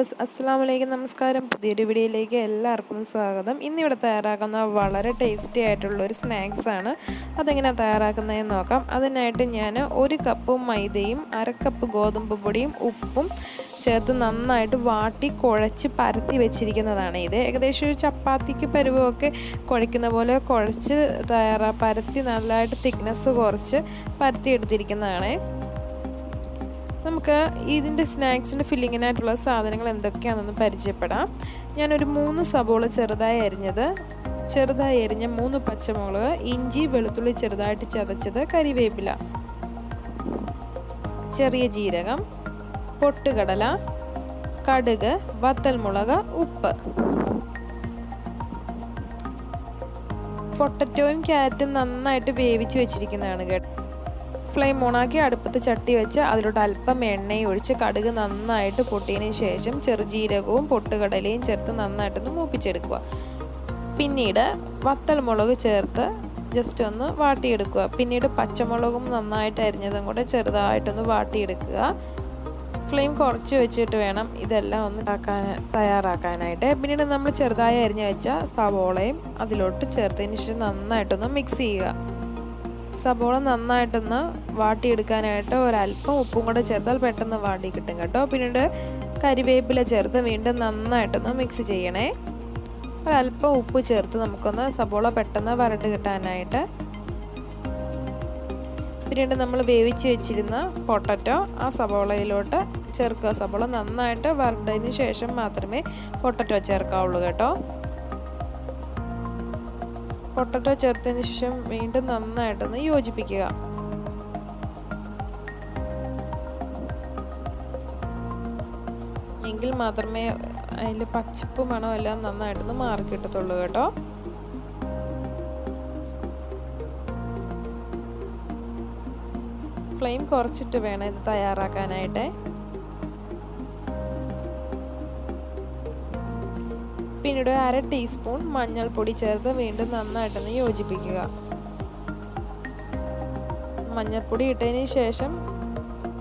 Viewers അസ്സാം വലൈക്കും നമസ്കാരം. പുതിയൊരു വീഡിയോയിലേക്ക് എല്ലാവർക്കും സ്വാഗതം. ഇന്നിവിടെ തയ്യാറാക്കുന്ന വളരെ ടേസ്റ്റി ആയിട്ടുള്ള ഒരു സ്നാക്സാണ് അതെങ്ങനെ തയ്യാറാക്കുന്നതെന്ന് നോക്കാം. അതിനായിട്ട് ഞാൻ ഒരു കപ്പ് മൈദയും അര കപ്പ് ഗോതമ്പ് പൊടിയും ഉപ്പും ചേർത്ത് നന്നായിട്ട് വാട്ടി കുഴച്ച് പരത്തി വെച്ചിരിക്കുന്നതാണ് ഇത്. ഏകദേശം ഒരു ചപ്പാത്തിക്ക് പരുവമൊക്കെ കുഴയ്ക്കുന്ന പോലെ കുഴച്ച് തയ്യാറാ പരത്തി നല്ലതായിട്ട് തിക്നെസ് കുറച്ച് പരത്തി എടുത്തിരിക്കുന്നതാണ് നമുക്ക് ഇതിന്റെ സ്നാക്സിന്റെ ഫില്ലിങ്ങിനായിട്ടുള്ള സാധനങ്ങൾ എന്തൊക്കെയാണെന്ന് പരിചയപ്പെടാം. ഞാനൊരു മൂന്ന് സബോള ചെറുതായി അരിഞ്ഞത്. ചെറുതായി അരിഞ്ഞ മൂന്ന് പച്ചമുളക് ഇഞ്ചി വെളുത്തുള്ളി ചെറുതായിട്ട് ചതച്ചത് കരിവേപ്പില. ചെറിയ ജീരകം പൊട്ടുകടല കടുക് വത്തൽമുളക് ഉപ്പ്. പൊട്ടറ്റോയും ക്യാരറ്റും നന്നായിട്ട് വേവിച്ച് വെച്ചിരിക്കുന്നതാണ് കേട്ടോ. ഫ്ലെയിം ഓണാക്കി അടുപ്പത്ത് ചട്ടി വെച്ച് അതിലോട്ട് അല്പം എണ്ണയും ഒഴിച്ച് കടുക് നന്നായിട്ട് പൊട്ടിയതിന് ശേഷം ചെറുജീരകവും പൊട്ടുകടലയും ചേർത്ത് നന്നായിട്ടൊന്ന് മൂപ്പിച്ചെടുക്കുക. പിന്നീട് വത്തൽമുളക് ചേർത്ത് ജസ്റ്റ് ഒന്ന് വാട്ടിയെടുക്കുക. പിന്നീട് പച്ചമുളകും നന്നായിട്ട് അരിഞ്ഞതും കൂടെ ചെറുതായിട്ടൊന്ന് വാട്ടിയെടുക്കുക. ഫ്ലെയിം കുറച്ച് വെച്ചിട്ട് വേണം ഇതെല്ലാം ഒന്ന് ആക്കാൻ തയ്യാറാക്കാനായിട്ട്. പിന്നീട് നമ്മൾ ചെറുതായി അരിഞ്ഞ് വെച്ച സവോളയും അതിലോട്ട് ചേർത്തതിന് ശേഷം നന്നായിട്ടൊന്ന് മിക്സ് ചെയ്യുക. സബോള നന്നായിട്ടൊന്ന് വാട്ടിയെടുക്കാനായിട്ട് ഒരല്പം ഉപ്പും കൂടെ ചേർത്താൽ പെട്ടെന്ന് വാട്ടി കിട്ടും കേട്ടോ. പിന്നീട് കരിവേപ്പില ചേർത്ത് വീണ്ടും നന്നായിട്ടൊന്ന് മിക്സ് ചെയ്യണേ. ഒരല്പം ഉപ്പ് ചേർത്ത് നമുക്കൊന്ന് സബോള പെട്ടെന്ന് വരണ്ട് കിട്ടാനായിട്ട്. പിന്നീട് നമ്മൾ വേവിച്ച് വെച്ചിരുന്ന പൊട്ടറ്റോ ആ സബോളയിലോട്ട് ചേർക്കുക. സബോള നന്നായിട്ട് വരണ്ടതിന് ശേഷം മാത്രമേ പൊട്ടറ്റോ ചേർക്കാവുള്ളൂ കേട്ടോ. പൊട്ടറ്റോ ചേർത്തതിന് ശേഷം വീണ്ടും നന്നായിട്ടൊന്ന് യോജിപ്പിക്കുക. എങ്കിൽ മാത്രമേ അതിൽ പച്ചപ്പ് മണം എല്ലാം നന്നായിട്ടൊന്ന് മാറി കിട്ടത്തുള്ളൂ കേട്ടോ. ഫ്ലെയിം കുറച്ചിട്ട് വേണം ഇത് തയ്യാറാക്കാനായിട്ട്. പിന്നീട് അര ടീസ്പൂൺ മഞ്ഞൾപ്പൊടി ചേർത്ത് വീണ്ടും നന്നായിട്ടൊന്ന് യോജിപ്പിക്കുക. മഞ്ഞൾപ്പൊടി ഇട്ടതിന് ശേഷം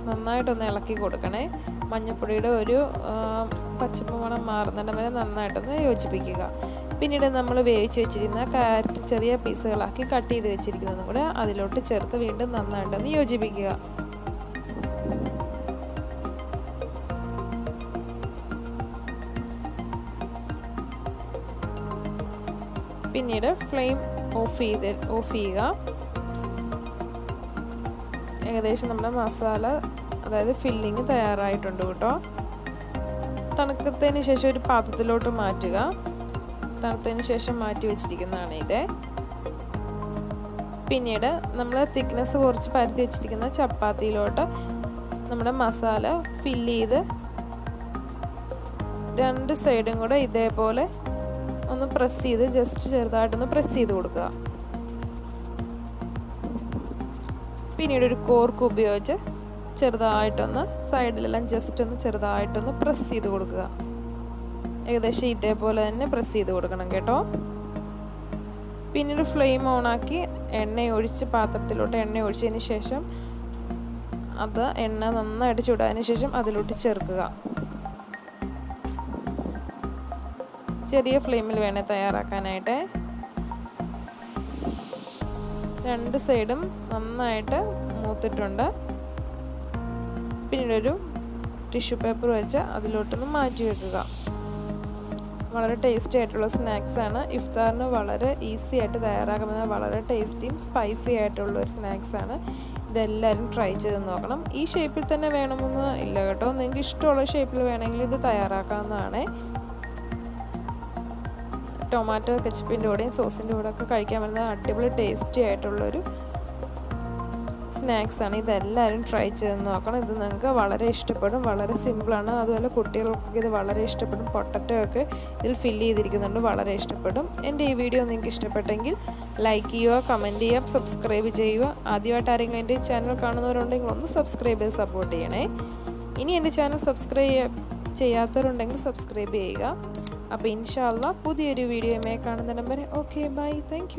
നന്നായിട്ടൊന്ന് ഇളക്കി കൊടുക്കണേ. മഞ്ഞൾപ്പൊടിയുടെ ഒരു പച്ചപ്പ് മണം മാറുന്നിടം വരെ നന്നായിട്ടൊന്ന് യോജിപ്പിക്കുക. പിന്നീട് നമ്മൾ വേവിച്ച് വെച്ചിരുന്ന കാരറ്റ് ചെറിയ പീസുകളാക്കി കട്ട് ചെയ്ത് വെച്ചിരിക്കുന്നതും കൂടെ അതിലോട്ട് ചേർത്ത് വീണ്ടും നന്നായിട്ടൊന്ന് യോജിപ്പിക്കുക. പിന്നീട് ഫ്ലെയിം ഓഫ് ചെയ്ത് ഓഫ് ചെയ്യുക. ഏകദേശം നമ്മുടെ മസാല അതായത് ഫില്ലിങ് തയ്യാറായിട്ടുണ്ട് കേട്ടോ. തണുക്കത്തതിന് ശേഷം ഒരു പാത്രത്തിലോട്ട് മാറ്റുക. തണുത്തതിന് ശേഷം മാറ്റി വെച്ചിരിക്കുന്നതാണ് ഇത്. പിന്നീട് നമ്മൾ തിക്നെസ് കുറച്ച് പരത്തി വെച്ചിരിക്കുന്ന ചപ്പാത്തിയിലോട്ട് നമ്മുടെ മസാല ഫില്ല് ചെയ്ത് രണ്ട് സൈഡും കൂടെ ഇതേപോലെ ഒന്ന് പ്രസ് ചെയ്ത് ജസ്റ്റ് ചെറുതായിട്ടൊന്ന് പ്രസ് ചെയ്ത് കൊടുക്കുക. പിന്നീട് ഒരു കോർക്ക് ഉപയോഗിച്ച് ചെറുതായിട്ടൊന്ന് സൈഡിലെല്ലാം ജസ്റ്റ് ഒന്ന് ചെറുതായിട്ടൊന്ന് പ്രസ് ചെയ്ത് കൊടുക്കുക. ഏകദേശം ഇതേപോലെ തന്നെ പ്രസ് ചെയ്ത് കൊടുക്കണം കേട്ടോ. പിന്നീട് ഫ്ലെയിം ഓണാക്കി എണ്ണ ഒഴിച്ച് പാത്രത്തിലോട്ട് എണ്ണ ഒഴിച്ചതിന് ശേഷം അത് എണ്ണ നന്നായിട്ട് ചൂടാതിന് ശേഷം അതിലോട്ട് ചേർക്കുക. ചെറിയ ഫ്ലെയിമിൽ വേണേൽ തയ്യാറാക്കാനായിട്ട്. രണ്ട് സൈഡും നന്നായിട്ട് മൂത്തിട്ടുണ്ട്. പിന്നീട് ഒരു ടിഷ്യൂ പേപ്പർ വെച്ച് അതിലോട്ടൊന്ന് മാറ്റി വെക്കുക. വളരെ ടേസ്റ്റി ആയിട്ടുള്ള സ്നാക്സാണ് ഇഫ്താറിന് വളരെ ഈസി ആയിട്ട് തയ്യാറാക്കുന്ന വളരെ ടേസ്റ്റിയും സ്പൈസി ആയിട്ടുള്ള ഒരു സ്നാക്സാണ് ഇതെല്ലാവരും ട്രൈ ചെയ്ത് നോക്കണം. ഈ ഷേപ്പിൽ തന്നെ വേണമെന്ന് ഇല്ല കേട്ടോ. നിങ്ങൾക്ക് ഇഷ്ടമുള്ള ഷേപ്പിൽ വേണമെങ്കിൽ ഇത് തയ്യാറാക്കാവുന്നതാണ്. ടൊമാറ്റോ കെച്ചപ്പിന്റെ കൂടെയും സോസിന്റെ ഒക്കെ കഴിക്കാൻ പറ്റുന്ന അടിപൊളി ടേസ്റ്റി ആയിട്ടുള്ളൊരു സ്നാക്സാണ്. ഇതെല്ലാവരും ട്രൈ ചെയ്ത് നോക്കണം. ഇത് നിങ്ങൾക്ക് വളരെ ഇഷ്ടപ്പെടും വളരെ സിമ്പിളാണ്. അതുപോലെ കുട്ടികൾക്കൊക്കെ ഇത് വളരെ ഇഷ്ടപ്പെടും. പൊട്ടറ്റോ ഒക്കെ ഇതിൽ ഫില്ല് ചെയ്തിരിക്കുന്നുണ്ട് വളരെ ഇഷ്ടപ്പെടും. എന്റെ ഈ വീഡിയോ നിങ്ങൾക്ക് ഇഷ്ടപ്പെട്ടെങ്കിൽ ലൈക്ക് ചെയ്യുക കമന്റ് ചെയ്യുക സബ്സ്ക്രൈബ് ചെയ്യുക. ആദ്യമായിട്ട് ആരെങ്കിലും എന്റെ ചാനൽ കാണുന്നവരുണ്ടെങ്കിൽ ഒന്ന് സബ്സ്ക്രൈബ് ചെയ്ത് സപ്പോർട്ട് ചെയ്യണേ. ഇനി എന്റെ ചാനൽ സബ്സ്ക്രൈബ് ചെയ്യാത്തവരുണ്ടെങ്കിൽ സബ്സ്ക്രൈബ് ചെയ്യുക. അപ്പോൾ ഇൻഷാല്ല പുതിയൊരു വീഡിയോയുമായി കാണുന്ന നമ്പർ ഓക്കെ ബൈ താങ്ക്